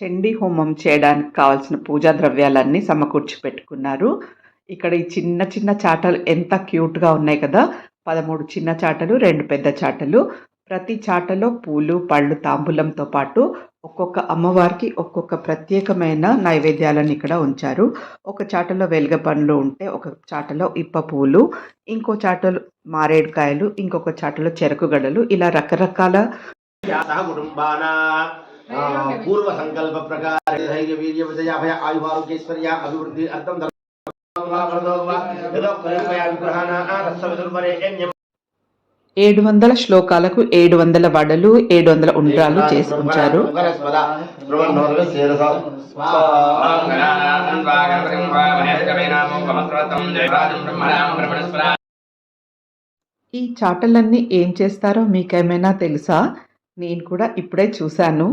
చండీ హోమం చేయడానికి కావాల్సిన పూజా ద్రవ్యాలన్నీ సమకూర్చి పెట్టుకున్నారు. ఇక్కడ ఈ చిన్న చిన్న చాటలు ఎంత క్యూట్గా ఉన్నాయి కదా. పదమూడు చిన్న చాటలు రెండు పెద్ద చాటలు. ప్రతి చాటలో పూలు పళ్ళు తాంబూలంతో పాటు ఒక్కొక్క అమ్మవారికి ఒక్కొక్క ప్రత్యేకమైన నైవేద్యాలను ఇక్కడ ఉంచారు. ఒక చాటలో వెలుగ పండ్లు ఉంటే ఒక చాటలో ఇప్ప పూలు ఇంకో చాటలో మారేడుకాయలు ఇంకొక చాటలో చెరకు గడలు. ఇలా రకరకాల పూర్వ సంకల్ప ప్రకార ధైర్య వీర్య విజయ భయ ఆయువారోగ్యేశ్వర్య అభివృద్ధి అర్థం ఏడు వందల శ్లోకాలకు ఏడు వందల వడలు ఏడు వందల ఉండ్రాలు చేసి ఉంచారు ఈ చాటలన్నీ ఏం చేస్తారో మీకేమైనా తెలుసా? నేను కూడా ఇప్పుడే చూశాను.